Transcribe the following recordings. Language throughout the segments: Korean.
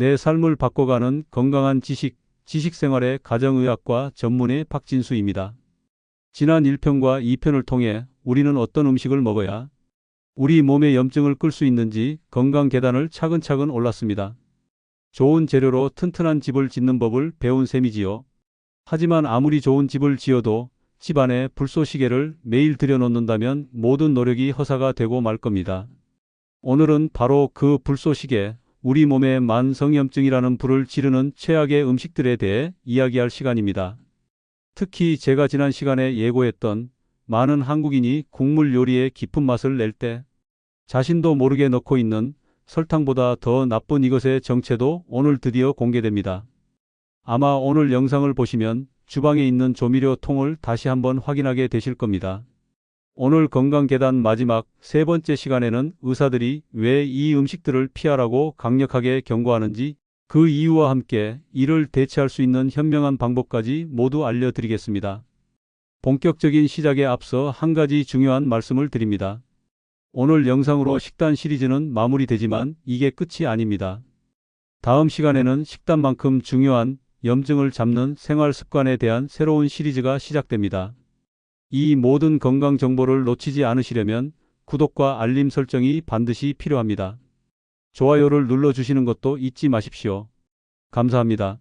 내 삶을 바꿔가는 건강한 지식, 지식생활의 가정의학과 전문의 박진수입니다. 지난 1편과 2편을 통해 우리는 어떤 음식을 먹어야 우리 몸의 염증을 끌 수 있는지 건강 계단을 차근차근 올랐습니다. 좋은 재료로 튼튼한 집을 짓는 법을 배운 셈이지요. 하지만 아무리 좋은 집을 지어도 집 안에 불쏘시개를 매일 들여놓는다면 모든 노력이 허사가 되고 말 겁니다. 오늘은 바로 그 불쏘시개, 우리 몸의 만성염증이라는 불을 지르는 최악의 음식들에 대해 이야기할 시간입니다. 특히 제가 지난 시간에 예고했던 많은 한국인이 국물 요리의 깊은 맛을 낼 때 자신도 모르게 넣고 있는 설탕보다 더 나쁜 이것의 정체도 오늘 드디어 공개됩니다. 아마 오늘 영상을 보시면 주방에 있는 조미료 통을 다시 한번 확인하게 되실 겁니다. 오늘 건강계단 마지막 세 번째 시간에는 의사들이 왜 이 음식들을 피하라고 강력하게 경고하는지 그 이유와 함께 이를 대체할 수 있는 현명한 방법까지 모두 알려드리겠습니다. 본격적인 시작에 앞서 한 가지 중요한 말씀을 드립니다. 오늘 영상으로 식단 시리즈는 마무리되지만 이게 끝이 아닙니다. 다음 시간에는 식단만큼 중요한 염증을 잡는 생활 습관에 대한 새로운 시리즈가 시작됩니다. 이 모든 건강 정보를 놓치지 않으시려면 구독과 알림 설정이 반드시 필요합니다. 좋아요를 눌러주시는 것도 잊지 마십시오. 감사합니다.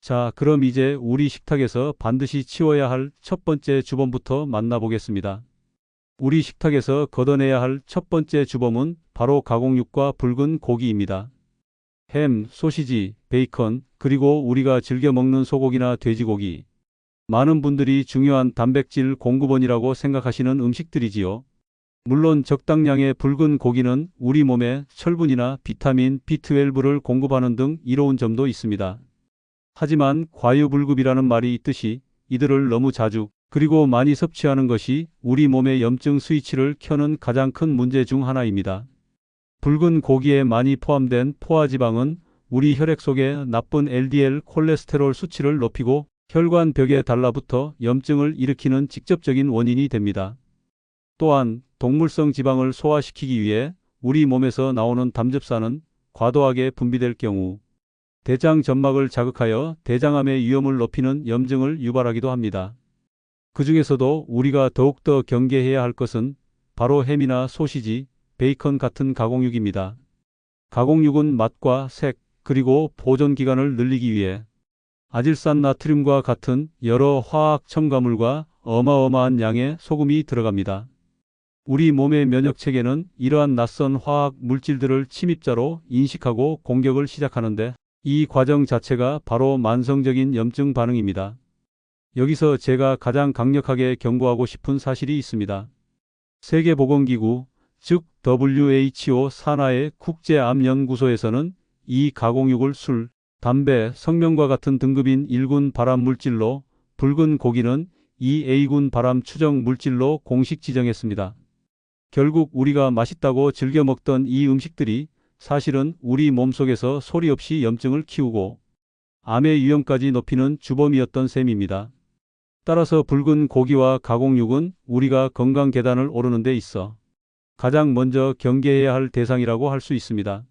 자, 그럼 이제 우리 식탁에서 반드시 치워야 할 첫 번째 주범부터 만나보겠습니다. 우리 식탁에서 걷어내야 할 첫 번째 주범은 바로 가공육과 붉은 고기입니다. 햄, 소시지, 베이컨, 그리고 우리가 즐겨 먹는 소고기나 돼지고기. 많은 분들이 중요한 단백질 공급원이라고 생각하시는 음식들이지요. 물론 적당량의 붉은 고기는 우리 몸에 철분이나 비타민 B12를 공급하는 등 이로운 점도 있습니다. 하지만 과유불급이라는 말이 있듯이 이들을 너무 자주 그리고 많이 섭취하는 것이 우리 몸의 염증 스위치를 켜는 가장 큰 문제 중 하나입니다. 붉은 고기에 많이 포함된 포화지방은 우리 혈액 속에 나쁜 LDL 콜레스테롤 수치를 높이고 혈관 벽에 달라붙어 염증을 일으키는 직접적인 원인이 됩니다. 또한 동물성 지방을 소화시키기 위해 우리 몸에서 나오는 담즙산은 과도하게 분비될 경우 대장 점막을 자극하여 대장암의 위험을 높이는 염증을 유발하기도 합니다. 그 중에서도 우리가 더욱더 경계해야 할 것은 바로 햄이나 소시지, 베이컨 같은 가공육입니다. 가공육은 맛과 색, 그리고 보존 기간을 늘리기 위해 아질산 나트륨과 같은 여러 화학 첨가물과 어마어마한 양의 소금이 들어갑니다. 우리 몸의 면역 체계는 이러한 낯선 화학 물질들을 침입자로 인식하고 공격을 시작하는데 이 과정 자체가 바로 만성적인 염증 반응입니다. 여기서 제가 가장 강력하게 경고하고 싶은 사실이 있습니다. 세계보건기구, 즉 WHO 산하의 국제암연구소에서는 이 가공육을 술, 담배, 성명과 같은 등급인 1군 발암 물질로 붉은 고기는 2A군 발암 추정 물질로 공식 지정했습니다. 결국 우리가 맛있다고 즐겨 먹던 이 음식들이 사실은 우리 몸속에서 소리 없이 염증을 키우고 암의 위험까지 높이는 주범이었던 셈입니다. 따라서 붉은 고기와 가공육은 우리가 건강 계단을 오르는 데 있어 가장 먼저 경계해야 할 대상이라고 할 수 있습니다.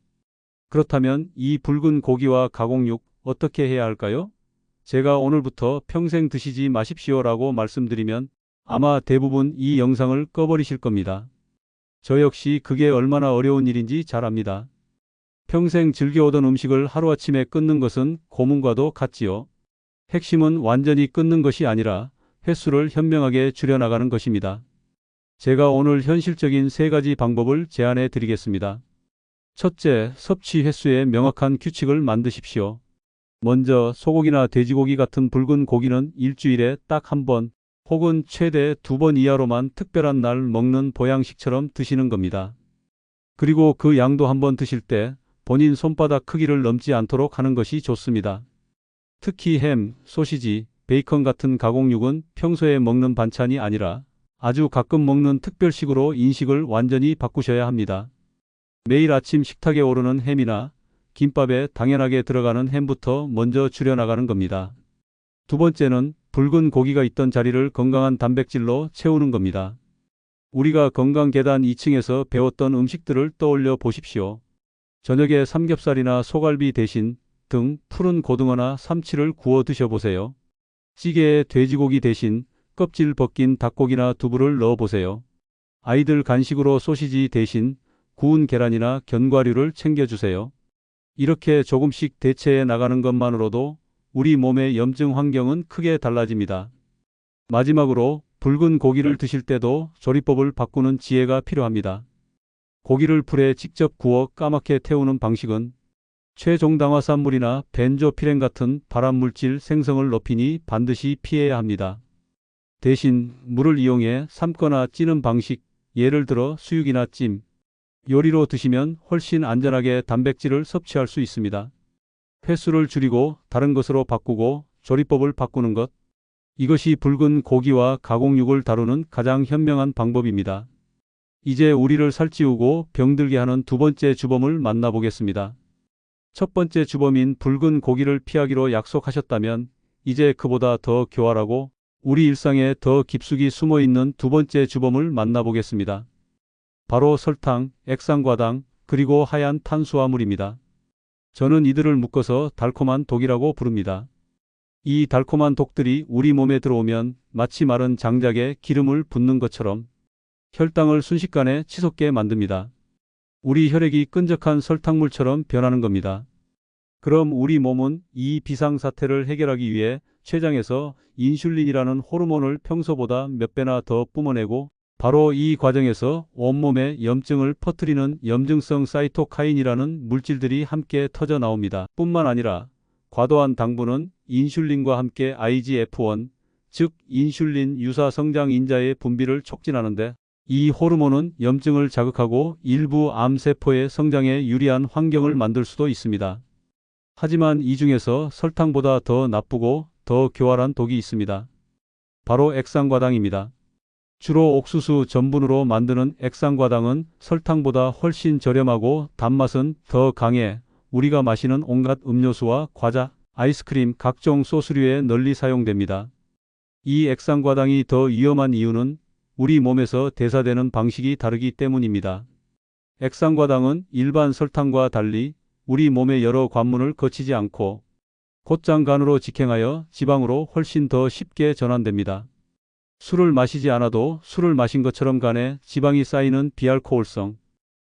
그렇다면 이 붉은 고기와 가공육 어떻게 해야 할까요? 제가 오늘부터 평생 드시지 마십시오 라고 말씀드리면 아마 대부분 이 영상을 꺼버리실 겁니다. 저 역시 그게 얼마나 어려운 일인지 잘 압니다. 평생 즐겨오던 음식을 하루아침에 끊는 것은 고문과도 같지요. 핵심은 완전히 끊는 것이 아니라 횟수를 현명하게 줄여나가는 것입니다. 제가 오늘 현실적인 세 가지 방법을 제안해 드리겠습니다. 첫째, 섭취 횟수에 명확한 규칙을 만드십시오. 먼저 소고기나 돼지고기 같은 붉은 고기는 일주일에 딱 한 번 혹은 최대 두 번 이하로만 특별한 날 먹는 보양식처럼 드시는 겁니다. 그리고 그 양도 한번 드실 때 본인 손바닥 크기를 넘지 않도록 하는 것이 좋습니다. 특히 햄, 소시지, 베이컨 같은 가공육은 평소에 먹는 반찬이 아니라 아주 가끔 먹는 특별식으로 인식을 완전히 바꾸셔야 합니다. 매일 아침 식탁에 오르는 햄이나 김밥에 당연하게 들어가는 햄부터 먼저 줄여나가는 겁니다. 두 번째는 붉은 고기가 있던 자리를 건강한 단백질로 채우는 겁니다. 우리가 건강 계단 2층에서 배웠던 음식들을 떠올려 보십시오. 저녁에 삼겹살이나 소갈비 대신 등 푸른 고등어나 삼치를 구워 드셔보세요. 찌개에 돼지고기 대신 껍질 벗긴 닭고기나 두부를 넣어보세요. 아이들 간식으로 소시지 대신 구운 계란이나 견과류를 챙겨주세요. 이렇게 조금씩 대체해 나가는 것만으로도 우리 몸의 염증 환경은 크게 달라집니다. 마지막으로 붉은 고기를 드실 때도 조리법을 바꾸는 지혜가 필요합니다. 고기를 불에 직접 구워 까맣게 태우는 방식은 최종당화산물이나 벤조피렌 같은 발암물질 생성을 높이니 반드시 피해야 합니다. 대신 물을 이용해 삶거나 찌는 방식, 예를 들어 수육이나 찜, 요리로 드시면 훨씬 안전하게 단백질을 섭취할 수 있습니다. 횟수를 줄이고 다른 것으로 바꾸고 조리법을 바꾸는 것. 이것이 붉은 고기와 가공육을 다루는 가장 현명한 방법입니다. 이제 우리를 살찌우고 병들게 하는 두 번째 주범을 만나보겠습니다. 첫 번째 주범인 붉은 고기를 피하기로 약속하셨다면 이제 그보다 더 교활하고 우리 일상에 더 깊숙이 숨어 있는 두 번째 주범을 만나보겠습니다. 바로 설탕, 액상과당, 그리고 하얀 탄수화물입니다. 저는 이들을 묶어서 달콤한 독이라고 부릅니다. 이 달콤한 독들이 우리 몸에 들어오면 마치 마른 장작에 기름을 붓는 것처럼 혈당을 순식간에 치솟게 만듭니다. 우리 혈액이 끈적한 설탕물처럼 변하는 겁니다. 그럼 우리 몸은 이 비상사태를 해결하기 위해 췌장에서 인슐린이라는 호르몬을 평소보다 몇 배나 더 뿜어내고 바로 이 과정에서 온몸에 염증을 퍼뜨리는 염증성 사이토카인이라는 물질들이 함께 터져 나옵니다. 뿐만 아니라 과도한 당분은 인슐린과 함께 IGF-1, 즉 인슐린 유사 성장 인자의 분비를 촉진하는데 이 호르몬은 염증을 자극하고 일부 암세포의 성장에 유리한 환경을 만들 수도 있습니다. 하지만 이 중에서 설탕보다 더 나쁘고 더 교활한 독이 있습니다. 바로 액상과당입니다. 주로 옥수수 전분으로 만드는 액상과당은 설탕보다 훨씬 저렴하고 단맛은 더 강해 우리가 마시는 온갖 음료수와 과자, 아이스크림, 각종 소스류에 널리 사용됩니다. 이 액상과당이 더 위험한 이유는 우리 몸에서 대사되는 방식이 다르기 때문입니다. 액상과당은 일반 설탕과 달리 우리 몸의 여러 관문을 거치지 않고 곧장 간으로 직행하여 지방으로 훨씬 더 쉽게 전환됩니다. 술을 마시지 않아도 술을 마신 것처럼 간에 지방이 쌓이는 비알코올성.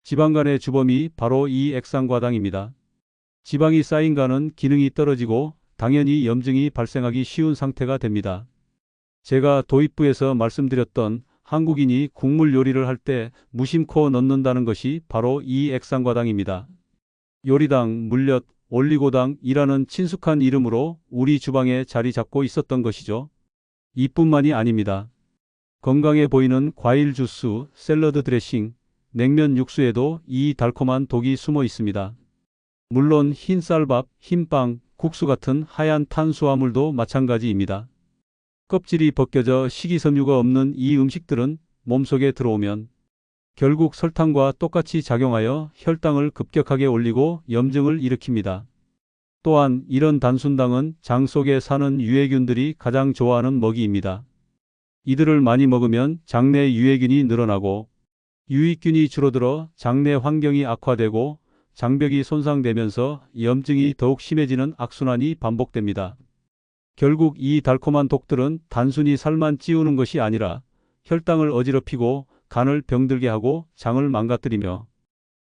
지방간의 주범이 바로 이 액상과당입니다. 지방이 쌓인 간은 기능이 떨어지고 당연히 염증이 발생하기 쉬운 상태가 됩니다. 제가 도입부에서 말씀드렸던 한국인이 국물 요리를 할 때 무심코 넣는다는 것이 바로 이 액상과당입니다. 요리당, 물엿, 올리고당이라는 친숙한 이름으로 우리 주방에 자리 잡고 있었던 것이죠. 이뿐만이 아닙니다. 건강해 보이는 과일 주스, 샐러드 드레싱, 냉면 육수에도 이 달콤한 독이 숨어 있습니다. 물론 흰쌀밥, 흰빵, 국수 같은 하얀 탄수화물도 마찬가지입니다. 껍질이 벗겨져 식이섬유가 없는 이 음식들은 몸속에 들어오면 결국 설탕과 똑같이 작용하여 혈당을 급격하게 올리고 염증을 일으킵니다. 또한 이런 단순당은 장 속에 사는 유해균들이 가장 좋아하는 먹이입니다. 이들을 많이 먹으면 장내 유해균이 늘어나고 유익균이 줄어들어 장내 환경이 악화되고 장벽이 손상되면서 염증이 더욱 심해지는 악순환이 반복됩니다. 결국 이 달콤한 독들은 단순히 살만 찌우는 것이 아니라 혈당을 어지럽히고 간을 병들게 하고 장을 망가뜨리며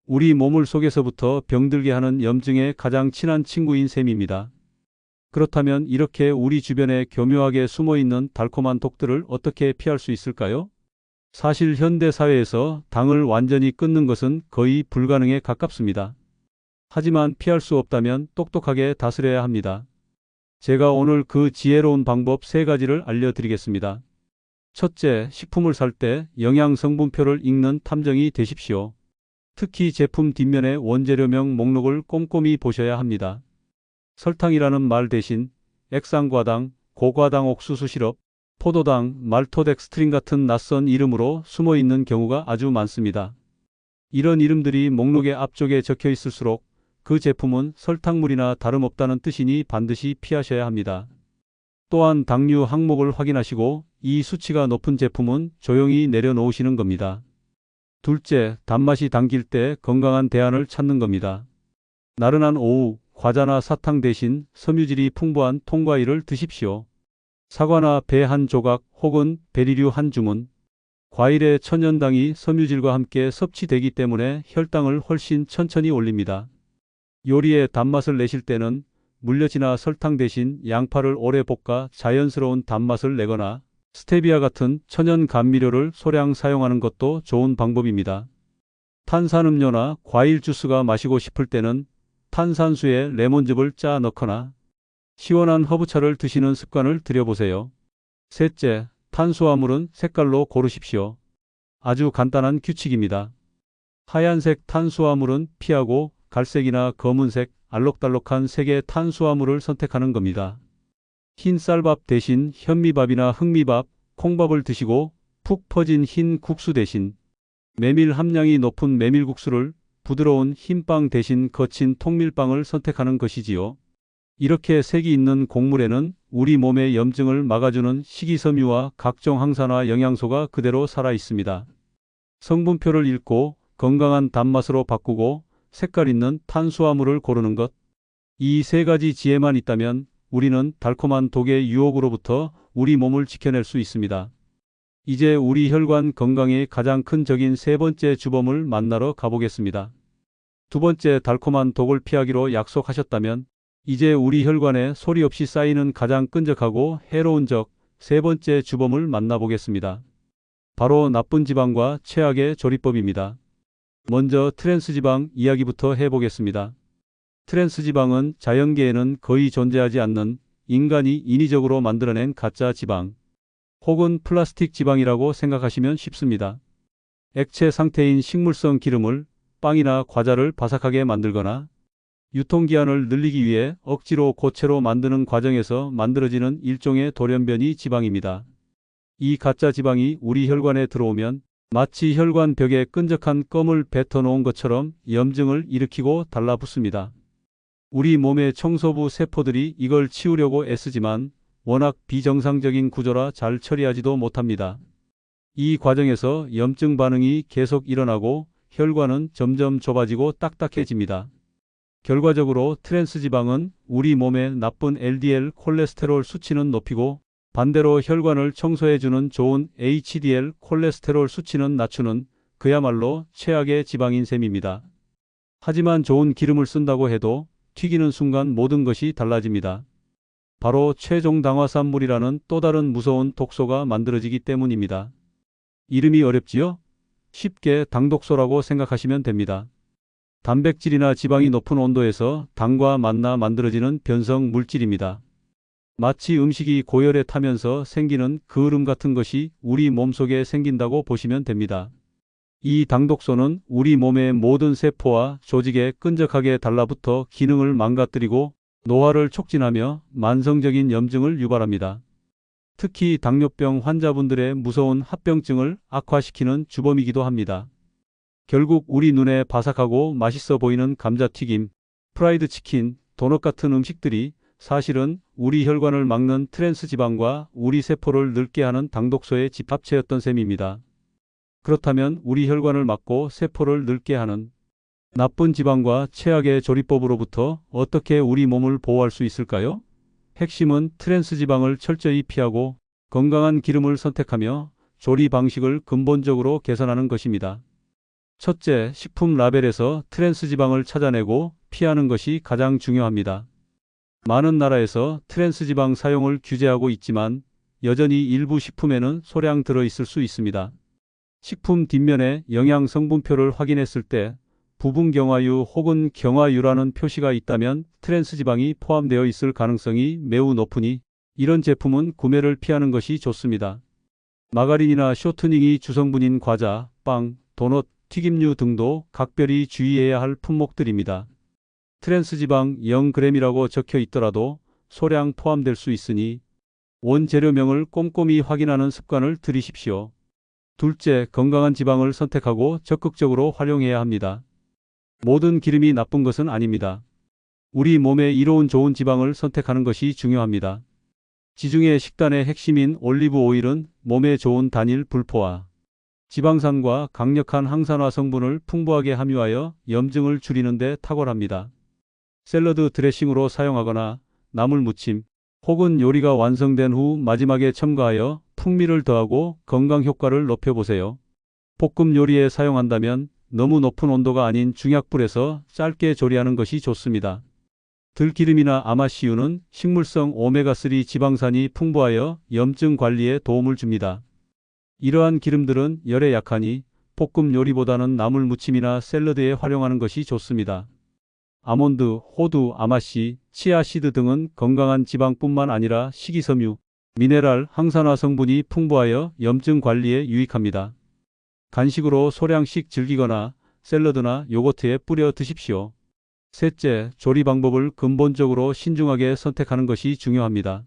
우리 몸을 속에서부터 병들게 하는 염증의 가장 친한 친구인 셈입니다. 그렇다면 이렇게 우리 주변에 교묘하게 숨어 있는 달콤한 독들을 어떻게 피할 수 있을까요? 사실 현대 사회에서 당을 완전히 끊는 것은 거의 불가능에 가깝습니다. 하지만 피할 수 없다면 똑똑하게 다스려야 합니다. 제가 오늘 그 지혜로운 방법 세 가지를 알려드리겠습니다. 첫째, 식품을 살 때 영양 성분표를 읽는 탐정이 되십시오. 특히 제품 뒷면의 원재료명 목록을 꼼꼼히 보셔야 합니다. 설탕이라는 말 대신 액상과당, 고과당 옥수수 시럽, 포도당, 말토덱스트린 같은 낯선 이름으로 숨어 있는 경우가 아주 많습니다. 이런 이름들이 목록의 앞쪽에 적혀 있을수록 그 제품은 설탕물이나 다름없다는 뜻이니 반드시 피하셔야 합니다. 또한 당류 항목을 확인하시고 이 수치가 높은 제품은 조용히 내려놓으시는 겁니다. 둘째, 단맛이 당길 때 건강한 대안을 찾는 겁니다. 나른한 오후, 과자나 사탕 대신 섬유질이 풍부한 통과일을 드십시오. 사과나 배 한 조각 혹은 베리류 한 주문. 과일의 천연당이 섬유질과 함께 섭취되기 때문에 혈당을 훨씬 천천히 올립니다. 요리에 단맛을 내실 때는 물엿이나 설탕 대신 양파를 오래 볶아 자연스러운 단맛을 내거나 스테비아 같은 천연 감미료를 소량 사용하는 것도 좋은 방법입니다. 탄산음료나 과일 주스가 마시고 싶을 때는 탄산수에 레몬즙을 짜 넣거나 시원한 허브차를 드시는 습관을 들여보세요. 셋째, 탄수화물은 색깔로 고르십시오. 아주 간단한 규칙입니다. 하얀색 탄수화물은 피하고 갈색이나 검은색, 알록달록한 색의 탄수화물을 선택하는 겁니다. 흰 쌀밥 대신 현미밥이나 흑미밥, 콩밥을 드시고 푹 퍼진 흰 국수 대신 메밀 함량이 높은 메밀국수를 부드러운 흰빵 대신 거친 통밀빵을 선택하는 것이지요. 이렇게 색이 있는 곡물에는 우리 몸의 염증을 막아주는 식이섬유와 각종 항산화 영양소가 그대로 살아 있습니다. 성분표를 읽고 건강한 단맛으로 바꾸고 색깔 있는 탄수화물을 고르는 것. 이 세 가지 지혜만 있다면 우리는 달콤한 독의 유혹으로부터 우리 몸을 지켜낼 수 있습니다. 이제 우리 혈관 건강의 가장 큰 적인 세 번째 주범을 만나러 가보겠습니다. 두 번째 달콤한 독을 피하기로 약속하셨다면 이제 우리 혈관에 소리 없이 쌓이는 가장 끈적하고 해로운 적 세 번째 주범을 만나보겠습니다. 바로 나쁜 지방과 최악의 조리법입니다. 먼저 트랜스 지방 이야기부터 해보겠습니다. 트랜스 지방은 자연계에는 거의 존재하지 않는 인간이 인위적으로 만들어낸 가짜 지방 혹은 플라스틱 지방이라고 생각하시면 쉽습니다. 액체 상태인 식물성 기름을 빵이나 과자를 바삭하게 만들거나 유통기한을 늘리기 위해 억지로 고체로 만드는 과정에서 만들어지는 일종의 돌연변이 지방입니다. 이 가짜 지방이 우리 혈관에 들어오면 마치 혈관 벽에 끈적한 껌을 뱉어 놓은 것처럼 염증을 일으키고 달라붙습니다. 우리 몸의 청소부 세포들이 이걸 치우려고 애쓰지만 워낙 비정상적인 구조라 잘 처리하지도 못합니다. 이 과정에서 염증 반응이 계속 일어나고 혈관은 점점 좁아지고 딱딱해집니다. 결과적으로 트랜스 지방은 우리 몸의 나쁜 LDL 콜레스테롤 수치는 높이고 반대로 혈관을 청소해주는 좋은 HDL 콜레스테롤 수치는 낮추는 그야말로 최악의 지방인 셈입니다. 하지만 좋은 기름을 쓴다고 해도 튀기는 순간 모든 것이 달라집니다. 바로 최종 당화산물이라는 또 다른 무서운 독소가 만들어지기 때문입니다. 이름이 어렵지요? 쉽게 당독소라고 생각하시면 됩니다. 단백질이나 지방이 높은 온도에서 당과 만나 만들어지는 변성 물질입니다. 마치 음식이 고열에 타면서 생기는 그을음 같은 것이 우리 몸속에 생긴다고 보시면 됩니다. 이 당독소는 우리 몸의 모든 세포와 조직에 끈적하게 달라붙어 기능을 망가뜨리고 노화를 촉진하며 만성적인 염증을 유발합니다. 특히 당뇨병 환자분들의 무서운 합병증을 악화시키는 주범이기도 합니다. 결국 우리 눈에 바삭하고 맛있어 보이는 감자튀김, 프라이드 치킨, 도넛 같은 음식들이 사실은 우리 혈관을 막는 트랜스 지방과 우리 세포를 늙게 하는 당독소의 집합체였던 셈입니다. 그렇다면 우리 혈관을 막고 세포를 늙게 하는 나쁜 지방과 최악의 조리법으로부터 어떻게 우리 몸을 보호할 수 있을까요? 핵심은 트랜스 지방을 철저히 피하고 건강한 기름을 선택하며 조리 방식을 근본적으로 개선하는 것입니다. 첫째, 식품 라벨에서 트랜스 지방을 찾아내고 피하는 것이 가장 중요합니다. 많은 나라에서 트랜스 지방 사용을 규제하고 있지만 여전히 일부 식품에는 소량 들어 있을 수 있습니다. 식품 뒷면에 영양 성분표를 확인했을 때 부분 경화유 혹은 경화유라는 표시가 있다면 트랜스 지방이 포함되어 있을 가능성이 매우 높으니 이런 제품은 구매를 피하는 것이 좋습니다. 마가린이나 쇼트닝이 주성분인 과자, 빵, 도넛, 튀김류 등도 각별히 주의해야 할 품목들입니다. 트랜스 지방 0g이라고 적혀 있더라도 소량 포함될 수 있으니 원재료명을 꼼꼼히 확인하는 습관을 들이십시오. 둘째, 건강한 지방을 선택하고 적극적으로 활용해야 합니다. 모든 기름이 나쁜 것은 아닙니다. 우리 몸에 이로운 좋은 지방을 선택하는 것이 중요합니다. 지중해 식단의 핵심인 올리브 오일은 몸에 좋은 단일 불포화, 지방산과 강력한 항산화 성분을 풍부하게 함유하여 염증을 줄이는 데 탁월합니다. 샐러드 드레싱으로 사용하거나 나물 무침 혹은 요리가 완성된 후 마지막에 첨가하여 풍미를 더하고 건강 효과를 높여보세요. 볶음 요리에 사용한다면 너무 높은 온도가 아닌 중약불에서 짧게 조리하는 것이 좋습니다. 들기름이나 아마씨유는 식물성 오메가3 지방산이 풍부하여 염증 관리에 도움을 줍니다. 이러한 기름들은 열에 약하니 볶음 요리보다는 나물 무침이나 샐러드에 활용하는 것이 좋습니다. 아몬드, 호두, 아마씨, 치아시드 등은 건강한 지방뿐만 아니라 식이섬유, 미네랄, 항산화 성분이 풍부하여 염증 관리에 유익합니다. 간식으로 소량씩 즐기거나 샐러드나 요거트에 뿌려 드십시오. 셋째, 조리 방법을 근본적으로 신중하게 선택하는 것이 중요합니다.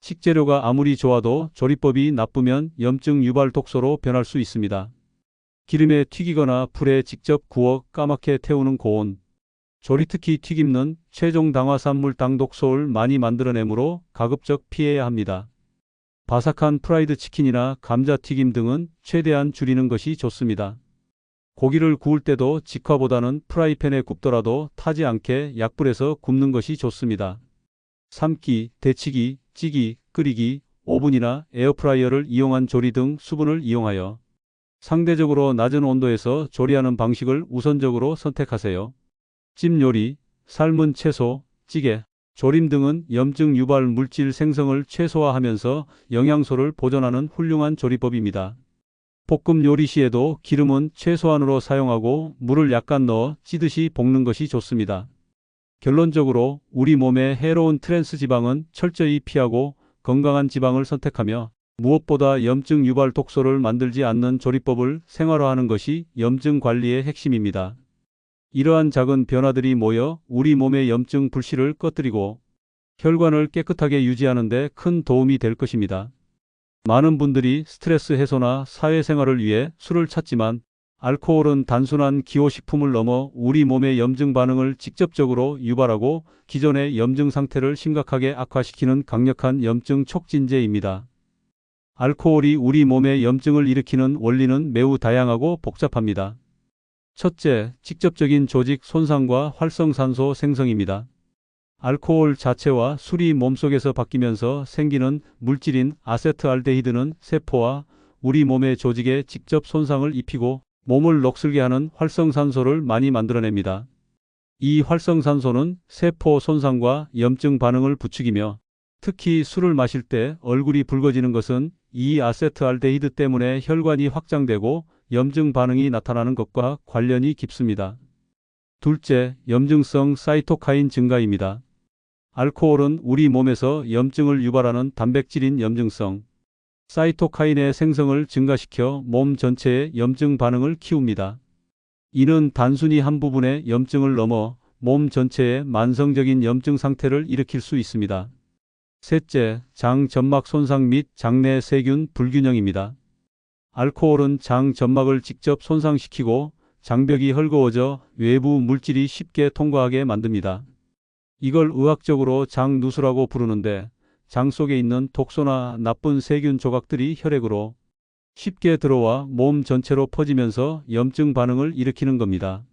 식재료가 아무리 좋아도 조리법이 나쁘면 염증 유발 독소로 변할 수 있습니다. 기름에 튀기거나 불에 직접 구워 까맣게 태우는 고온, 조리 특히 튀김는 최종 당화산물 당독소를 많이 만들어내므로 가급적 피해야 합니다. 바삭한 프라이드 치킨이나 감자튀김 등은 최대한 줄이는 것이 좋습니다. 고기를 구울 때도 직화보다는 프라이팬에 굽더라도 타지 않게 약불에서 굽는 것이 좋습니다. 삶기, 데치기, 찌기, 끓이기, 오븐이나 에어프라이어를 이용한 조리 등 수분을 이용하여 상대적으로 낮은 온도에서 조리하는 방식을 우선적으로 선택하세요. 찜 요리, 삶은 채소, 찌개, 조림 등은 염증 유발 물질 생성을 최소화하면서 영양소를 보존하는 훌륭한 조리법입니다. 볶음 요리 시에도 기름은 최소한으로 사용하고 물을 약간 넣어 찌듯이 볶는 것이 좋습니다. 결론적으로 우리 몸에 해로운 트랜스 지방은 철저히 피하고 건강한 지방을 선택하며 무엇보다 염증 유발 독소를 만들지 않는 조리법을 생활화하는 것이 염증 관리의 핵심입니다. 이러한 작은 변화들이 모여 우리 몸의 염증 불씨를 꺼뜨리고 혈관을 깨끗하게 유지하는 데 큰 도움이 될 것입니다. 많은 분들이 스트레스 해소나 사회생활을 위해 술을 찾지만 알코올은 단순한 기호식품을 넘어 우리 몸의 염증 반응을 직접적으로 유발하고 기존의 염증 상태를 심각하게 악화시키는 강력한 염증 촉진제입니다. 알코올이 우리 몸의 염증을 일으키는 원리는 매우 다양하고 복잡합니다. 첫째, 직접적인 조직 손상과 활성산소 생성입니다. 알코올 자체와 술이 몸속에서 바뀌면서 생기는 물질인 아세트알데히드는 세포와 우리 몸의 조직에 직접 손상을 입히고 몸을 녹슬게 하는 활성산소를 많이 만들어냅니다. 이 활성산소는 세포 손상과 염증 반응을 부추기며 특히 술을 마실 때 얼굴이 붉어지는 것은 이 아세트알데히드 때문에 혈관이 확장되고 염증 반응이 나타나는 것과 관련이 깊습니다. 둘째, 염증성 사이토카인 증가입니다. 알코올은 우리 몸에서 염증을 유발하는 단백질인 염증성 사이토카인의 생성을 증가시켜 몸 전체의 염증 반응을 키웁니다. 이는 단순히 한 부분의 염증을 넘어 몸 전체의 만성적인 염증 상태를 일으킬 수 있습니다. 셋째, 장 점막 손상 및 장내 세균 불균형입니다. 알코올은 장 점막을 직접 손상시키고 장벽이 헐거워져 외부 물질이 쉽게 통과하게 만듭니다. 이걸 의학적으로 장누수라고 부르는데 장 속에 있는 독소나 나쁜 세균 조각들이 혈액으로 쉽게 들어와 몸 전체로 퍼지면서 염증 반응을 일으키는 겁니다.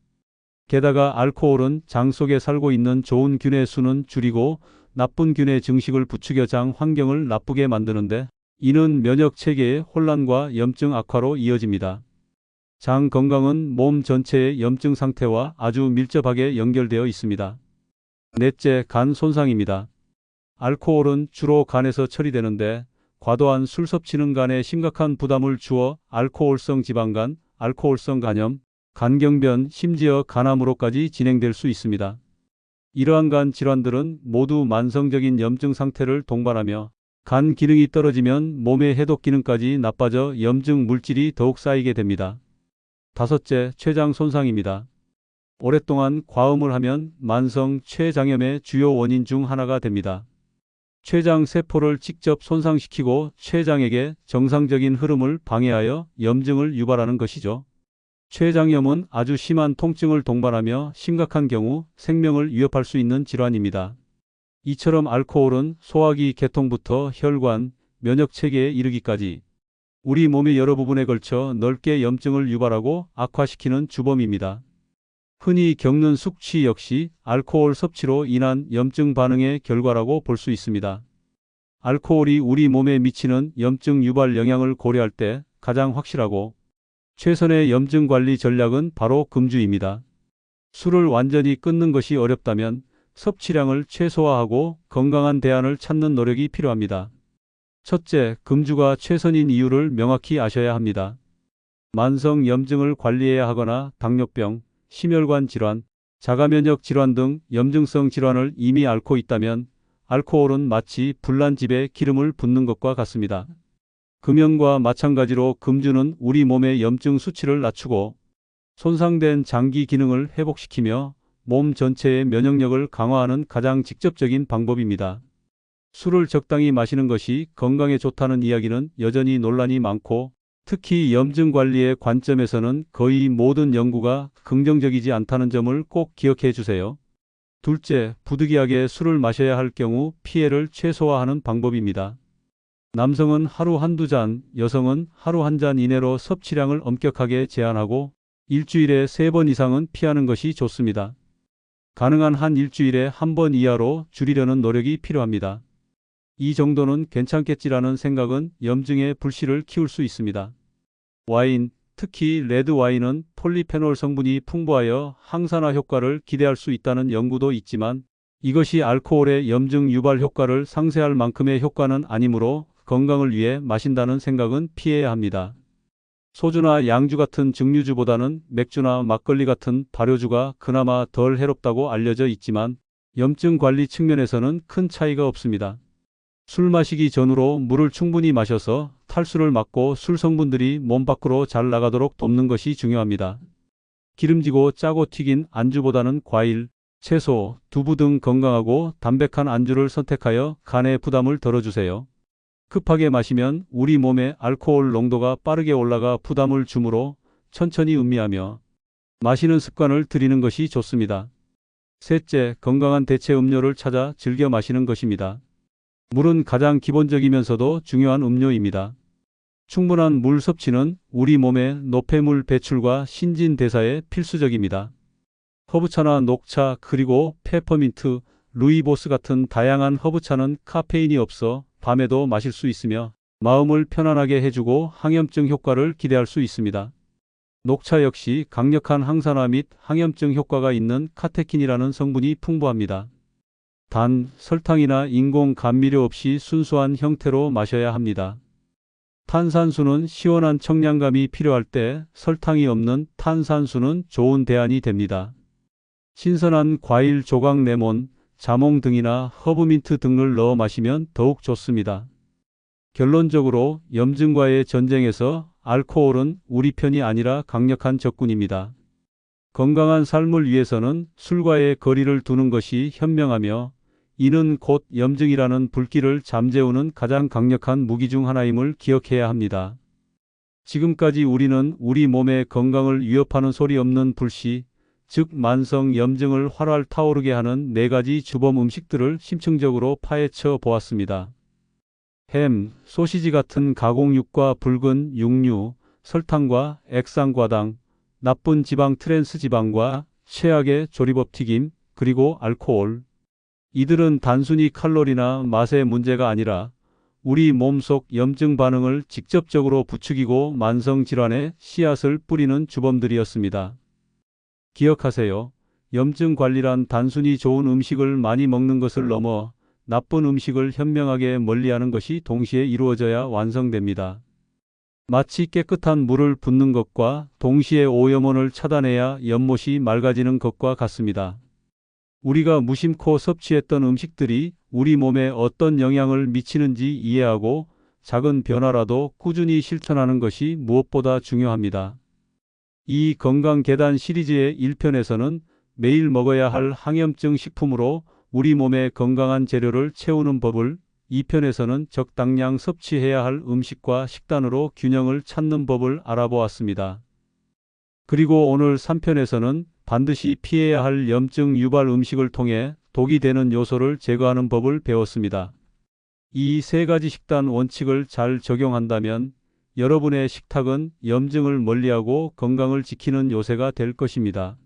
게다가 알코올은 장 속에 살고 있는 좋은 균의 수는 줄이고 나쁜 균의 증식을 부추겨 장 환경을 나쁘게 만드는데 이는 면역 체계의 혼란과 염증 악화로 이어집니다. 장 건강은 몸 전체의 염증 상태와 아주 밀접하게 연결되어 있습니다. 넷째, 간 손상입니다. 알코올은 주로 간에서 처리되는데 과도한 술 섭취는 간에 심각한 부담을 주어 알코올성 지방간, 알코올성 간염, 간경변, 심지어 간암으로까지 진행될 수 있습니다. 이러한 간 질환들은 모두 만성적인 염증 상태를 동반하며 간 기능이 떨어지면 몸의 해독 기능까지 나빠져 염증 물질이 더욱 쌓이게 됩니다. 다섯째, 췌장 손상입니다. 오랫동안 과음을 하면 만성 췌장염의 주요 원인 중 하나가 됩니다. 췌장 세포를 직접 손상시키고 췌장에게 정상적인 흐름을 방해하여 염증을 유발하는 것이죠. 췌장염은 아주 심한 통증을 동반하며 심각한 경우 생명을 위협할 수 있는 질환입니다. 이처럼 알코올은 소화기 계통부터 혈관, 면역 체계에 이르기까지 우리 몸의 여러 부분에 걸쳐 넓게 염증을 유발하고 악화시키는 주범입니다. 흔히 겪는 숙취 역시 알코올 섭취로 인한 염증 반응의 결과라고 볼 수 있습니다. 알코올이 우리 몸에 미치는 염증 유발 영향을 고려할 때 가장 확실하고 최선의 염증 관리 전략은 바로 금주입니다. 술을 완전히 끊는 것이 어렵다면 섭취량을 최소화하고 건강한 대안을 찾는 노력이 필요합니다. 첫째, 금주가 최선인 이유를 명확히 아셔야 합니다. 만성 염증을 관리해야 하거나 당뇨병, 심혈관 질환, 자가면역 질환 등 염증성 질환을 이미 앓고 있다면 알코올은 마치 불난 집에 기름을 붓는 것과 같습니다. 금연과 마찬가지로 금주는 우리 몸의 염증 수치를 낮추고 손상된 장기 기능을 회복시키며 몸 전체의 면역력을 강화하는 가장 직접적인 방법입니다. 술을 적당히 마시는 것이 건강에 좋다는 이야기는 여전히 논란이 많고 특히 염증 관리의 관점에서는 거의 모든 연구가 긍정적이지 않다는 점을 꼭 기억해 주세요. 둘째, 부득이하게 술을 마셔야 할 경우 피해를 최소화하는 방법입니다. 남성은 하루 한두 잔, 여성은 하루 한 잔 이내로 섭취량을 엄격하게 제한하고 일주일에 세 번 이상은 피하는 것이 좋습니다. 가능한 한 일주일에 한 번 이하로 줄이려는 노력이 필요합니다. 이 정도는 괜찮겠지라는 생각은 염증의 불씨를 키울 수 있습니다. 와인, 특히 레드 와인은 폴리페놀 성분이 풍부하여 항산화 효과를 기대할 수 있다는 연구도 있지만 이것이 알코올의 염증 유발 효과를 상쇄할 만큼의 효과는 아니므로 건강을 위해 마신다는 생각은 피해야 합니다. 소주나 양주 같은 증류주보다는 맥주나 막걸리 같은 발효주가 그나마 덜 해롭다고 알려져 있지만 염증 관리 측면에서는 큰 차이가 없습니다. 술 마시기 전후로 물을 충분히 마셔서 탈수를 막고 술 성분들이 몸 밖으로 잘 나가도록 돕는 것이 중요합니다. 기름지고 짜고 튀긴 안주보다는 과일, 채소, 두부 등 건강하고 담백한 안주를 선택하여 간의 부담을 덜어주세요. 급하게 마시면 우리 몸의 알코올 농도가 빠르게 올라가 부담을 주므로 천천히 음미하며 마시는 습관을 들이는 것이 좋습니다. 셋째, 건강한 대체 음료를 찾아 즐겨 마시는 것입니다. 물은 가장 기본적이면서도 중요한 음료입니다. 충분한 물 섭취는 우리 몸의 노폐물 배출과 신진대사에 필수적입니다. 허브차나 녹차 그리고 페퍼민트, 루이보스 같은 다양한 허브차는 카페인이 없어 밤에도 마실 수 있으며 마음을 편안하게 해주고 항염증 효과를 기대할 수 있습니다. 녹차 역시 강력한 항산화 및 항염증 효과가 있는 카테킨이라는 성분이 풍부합니다. 단, 설탕이나 인공 감미료 없이 순수한 형태로 마셔야 합니다. 탄산수는 시원한 청량감이 필요할 때 설탕이 없는 탄산수는 좋은 대안이 됩니다. 신선한 과일 조각 레몬, 자몽 등이나 허브민트 등을 넣어 마시면 더욱 좋습니다. 결론적으로 염증과의 전쟁에서 알코올은 우리 편이 아니라 강력한 적군입니다. 건강한 삶을 위해서는 술과의 거리를 두는 것이 현명하며 이는 곧 염증이라는 불길을 잠재우는 가장 강력한 무기 중 하나임을 기억해야 합니다. 지금까지 우리는 우리 몸의 건강을 위협하는 소리 없는 불씨, 즉 만성 염증을 활활 타오르게 하는 네 가지 주범 음식들을 심층적으로 파헤쳐 보았습니다. 햄, 소시지 같은 가공육과 붉은 육류, 설탕과 액상과당, 나쁜 지방 트랜스 지방과 최악의 조리법 튀김, 그리고 알코올, 이들은 단순히 칼로리나 맛의 문제가 아니라 우리 몸속 염증 반응을 직접적으로 부추기고 만성 질환의 씨앗을 뿌리는 주범들이었습니다. 기억하세요. 염증 관리란 단순히 좋은 음식을 많이 먹는 것을 넘어 나쁜 음식을 현명하게 멀리하는 것이 동시에 이루어져야 완성됩니다. 마치 깨끗한 물을 붓는 것과 동시에 오염원을 차단해야 연못이 맑아지는 것과 같습니다. 우리가 무심코 섭취했던 음식들이 우리 몸에 어떤 영향을 미치는지 이해하고 작은 변화라도 꾸준히 실천하는 것이 무엇보다 중요합니다. 이 건강 계단 시리즈의 1편에서는 매일 먹어야 할 항염증 식품으로 우리 몸의 건강한 재료를 채우는 법을 2편에서는 적당량 섭취해야 할 음식과 식단으로 균형을 찾는 법을 알아보았습니다. 그리고 오늘 3편에서는 반드시 피해야 할 염증 유발 음식을 통해 독이 되는 요소를 제거하는 법을 배웠습니다. 이 세 가지 식단 원칙을 잘 적용한다면 여러분의 식탁은 염증을 멀리하고 건강을 지키는 요새가 될 것입니다.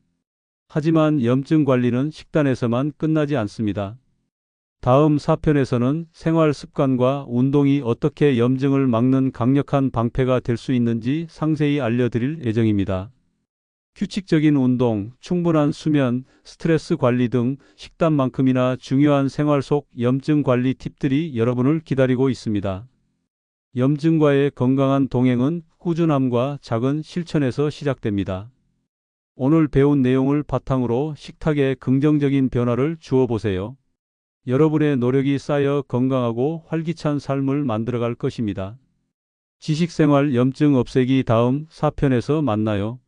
하지만 염증 관리는 식단에서만 끝나지 않습니다. 다음 4편에서는 생활 습관과 운동이 어떻게 염증을 막는 강력한 방패가 될 수 있는지 상세히 알려드릴 예정입니다. 규칙적인 운동, 충분한 수면, 스트레스 관리 등 식단만큼이나 중요한 생활 속 염증 관리 팁들이 여러분을 기다리고 있습니다. 염증과의 건강한 동행은 꾸준함과 작은 실천에서 시작됩니다. 오늘 배운 내용을 바탕으로 식탁에 긍정적인 변화를 주어 보세요. 여러분의 노력이 쌓여 건강하고 활기찬 삶을 만들어갈 것입니다. 지식생활 염증 없애기 다음 4편에서 만나요.